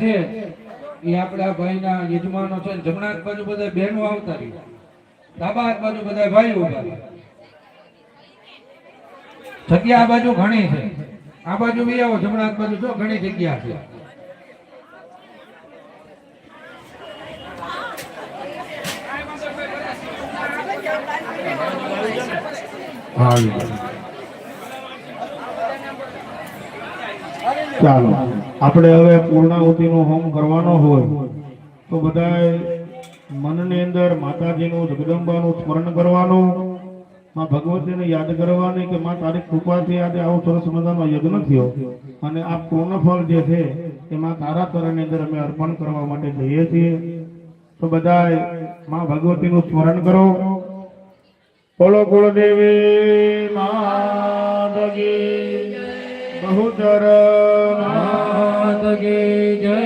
છે. એ આપણા ભાઈના યજમાનો છે જમણા બાજુ બધા બહેનો આવતા રહી. ડાબા બાજુ બધા ભાઈ ઊભા જગ્યા આ બાજુ ઘણી છે. આ બાજુ બી આવો, જમણા બાજુ જો ઘણી જગ્યા છે. ચાલો. આપણે હવે પૂર્ણાહુતિનો હોમ કરવાનો હોય તો બધાએ મનની અંદર માતાજીનું જગદંબાનું સ્મરણ કરવાનું, માં ભગવતીને યાદ કરવાની કે માં તારી કૃપાથી આજે આવો સરસ મજાનો યજ્ઞ થયો અને આ પૂર્ણ ફળ જે છે એમાં તારા તરણની અંદર અમે અર્પણ કરવા માટે જઈએ છીએ. તો બધાયમાં ભગવતીનું સ્મરણ કરો. બોલો કુળદેવી માતકી બહુચર કી જય